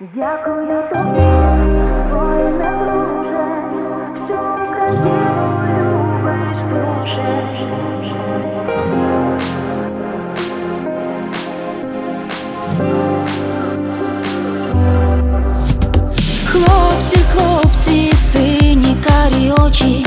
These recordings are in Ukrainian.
Дякую тобі, воїне друже, що Україну любиш дуже. Хлопці, хлопці, сині карі очі,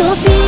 Дякую тобі,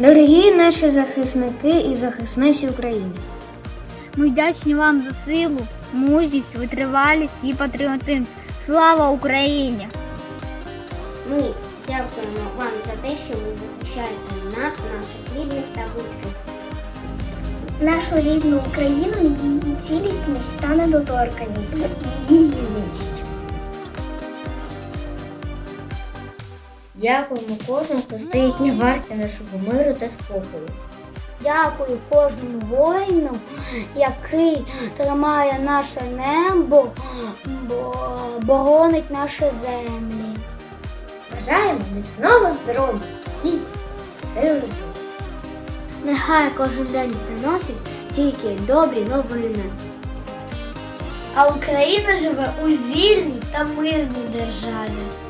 Дорогі наші захисники і захисниці України. Ми вдячні вам за силу, мужність, витривалість і патріотизм. Слава Україні! Ми дякуємо вам за те, що ви захищаєте нас, наших рідних та близьких. Нашу рідну Україну, її цілісність та недоторканість, її гідність. Дякуємо кожному, хто стоїть на варті нашого миру та спокою. Дякую кожному воїну, який тримає наше небо, бо боронить наші землі. Бажаємо міцного здоров'я, сили. духу. Нехай кожен день приносить тільки добрі новини. А Україна живе у вільній та мирній державі.